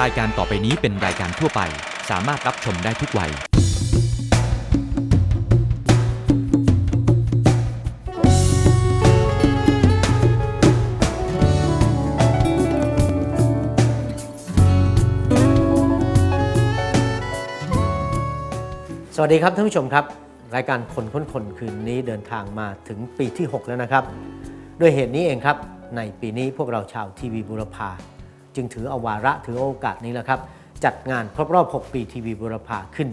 รายการต่อไปนี้เป็นรายการทั่วไป สามารถรับชมได้ทุกวัย สวัสดีครับท่านผู้ชมครับ รายการคนค้นคนคืนนี้เดินทางมาถึงปีที่ 6 แล้วนะครับ ด้วยเหตุนี้เองครับ ในปีนี้พวกเราชาวทีวีบุรพา จึงถือเอาวาระถือโอกาสนี้แหละครับ จัดงานครบรอบ 6 ปีทีวีบุรพาขึ้น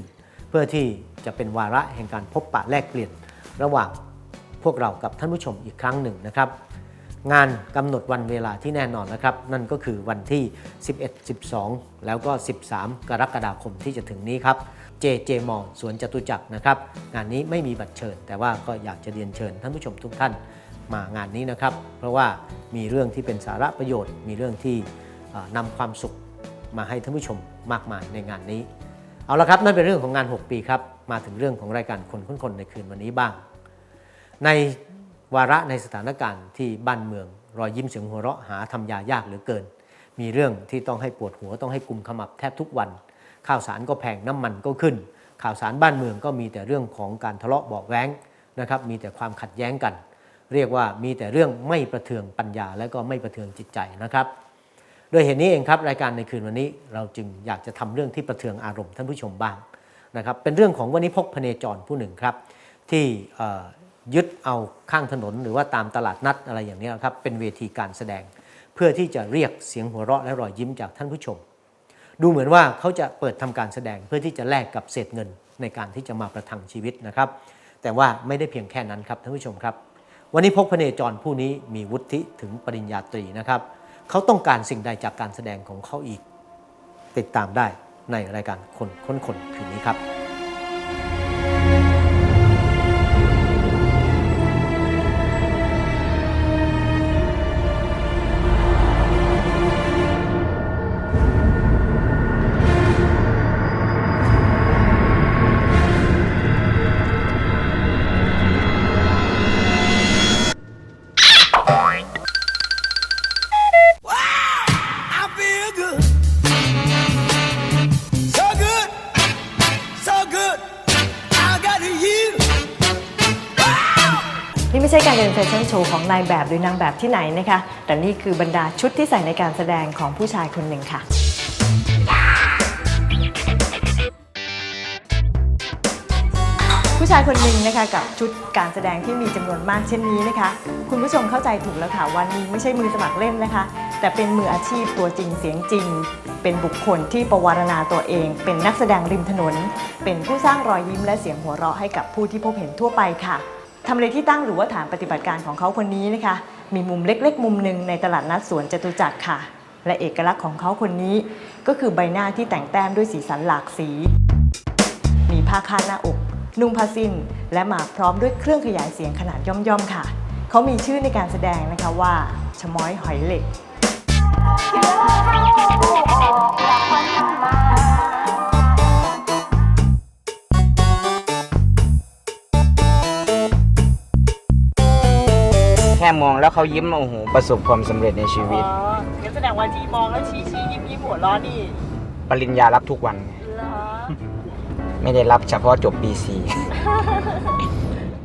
เพื่อที่จะเป็นวาระแห่งการพบปะแลกเปลี่ยน ระหว่างพวกเรากับท่านผู้ชมอีกครั้งหนึ่งนะครับ งานกำหนดวันเวลาที่แน่นอนนะครับ นั่นก็คือวันที่ 11 12 แล้วก็ 13 กรกฎาคมที่จะถึงนี้ครับ JJ มอสวนจตุจักรนะครับ งานนี้ไม่มีบัตรเชิญ แต่ว่าก็อยากจะเรียนเชิญท่านผู้ชมทุกท่านมางานนี้นะครับ เพราะว่ามีเรื่องที่เป็นสาระประโยชน์ มีเรื่องที่ นำความสุขมาให้ท่านผู้ชมมากมายในงานนี้ เอาละครับนั่นเป็นเรื่องของงาน 6 ปีครับ มาถึงเรื่องของรายการคนค้นคนในคืนวันนี้บ้าง ในวาระในสถานการณ์ที่บ้านเมือง รอยยิ้มเสียงหัวเราะหาทำยายากเหลือเกิน มีเรื่องที่ต้องให้ปวดหัวต้องให้กุมขมับแทบทุกวัน ข้าวสารก็แพงน้ำมันก็ขึ้น ข่าวสารบ้านเมืองก็มีแต่เรื่องของการทะเลาะเบาแว้งนะครับมีแต่ความขัดแย้งกัน เรียกว่ามีแต่เรื่องไม่ประเทืองปัญญาและก็ไม่ประเทืองจิตใจนะครับ ดยเหตุนี้เองครับรายการในคืนวันนี้เราจึงอยากจะทำเรื่องที่ประเทืองอารมณ์ท่านผู้ชมบ้างนะครับเป็นเรื่องของวันิพกพเนจรผู้หนึ่งครับ ที่ยึดเอาข้างถนนหรือว่าตามตลาดนัดอะไรอย่างนี้ครับเป็นเวทีการแสดง เพื่อที่จะเรียกเสียงหัวเราะและรอยยิ้มจากท่านผู้ชม ดูเหมือนว่าเขาจะเปิดทำการแสดงเพื่อที่จะแลกกับเศษเงินในการที่จะมาประทังชีวิตนะครับ แต่ว่าไม่ได้เพียงแค่นั้นครับท่านผู้ชมครับ วันนี้พกพเนจรผู้นี้มีวุฒิถึงปริญญาตรีนะครับ เขาต้องการสิ่งใดจากการแสดงของเขาอีก ติดตามได้ในรายการคนค้นคนคืนนี้ครับ ไม่ใช่การเดินแฟชั่นโชว์ของนายแบบหรือนางแบบที่ไหนนะคะ แต่นี่คือบรรดาชุดที่ใส่ในการแสดงของผู้ชายคนหนึ่งค่ะ ผู้ชายคนหนึ่งนะคะกับชุดการแสดงที่มีจำนวนมากเช่นนี้นะคะ คุณผู้ชมเข้าใจถูกแล้วค่ะวันนี้ไม่ใช่มือสมัครเล่นนะคะ แต่เป็นมืออาชีพตัวจริงเสียงจริง เป็นบุคคลที่ประวารณาตัวเอง เป็นนักแสดงริมถนน เป็นผู้สร้างรอยยิ้มและเสียงหัวเราะให้กับผู้ที่พบเห็นทั่วไปค่ะ ทำเลที่ตั้งหรือว่าฐานปฏิบัติการของเขาคนนี้นะคะ มีมุมเล็ก ๆ มุมหนึ่งในตลาดนัดสวนจตุจักรค่ะ และเอกลักษณ์ของเขาคนนี้ ก็คือใบหน้าที่แต่งแต้มด้วยสีสันหลากสี มีผ้าคาดหน้าอก นุ่งผ้าสิ้น และมาพร้อมด้วยเครื่องขยายเสียงขนาดย่อมๆค่ะ เขามีชื่อในการแสดงนะคะว่าชม้อยหอยเหล็ก ค่มองแล้วเขายิ้มโอ้โหประสบความสำเร็จในชีวิต อ๋องั้นแสดงว่าที่มองแล้วชี้ชี้ยิ้มยิ้มหัวเร้อนี่ปริญญารับทุกวันเหรอไม่ได้รับเฉพาะจบปีสี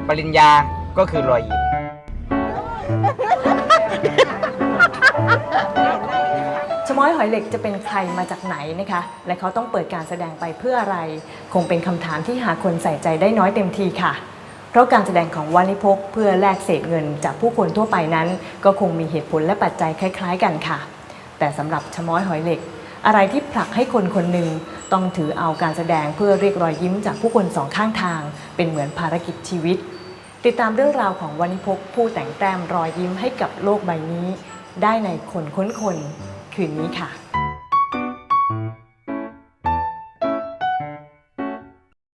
ปริญญาก็คือรอยยิ้ม ชะม้อยหอยเหล็กจะเป็นใครมาจากไหนนะคะ และเขาต้องเปิดการแสดงไปเพื่ออะไร คงเป็นคำถามที่หาคนใส่ใจได้น้อยเต็มทีค่ะ เพราะการแสดงของวานิพกเพื่อแลกเศษเงินจากผู้คนทั่วไปนั้น ก็คงมีเหตุผลและปัจจัยคล้าย ๆ กันค่ะ แต่สำหรับชะม้อยหอยเหล็ก อะไรที่ผลักให้คนคนหนึ่งต้องถือเอาการแสดงเพื่อเรียกรอยยิ้มจากผู้คนสองข้างทาง เป็นเหมือนภารกิจชีวิต ติดตามเรื่องราวของวานิพกผู้แต่งแต้มรอยยิ้มให้กับโลกใบนี้ ได้ในคนค้นคน คืนนี้ค่ะ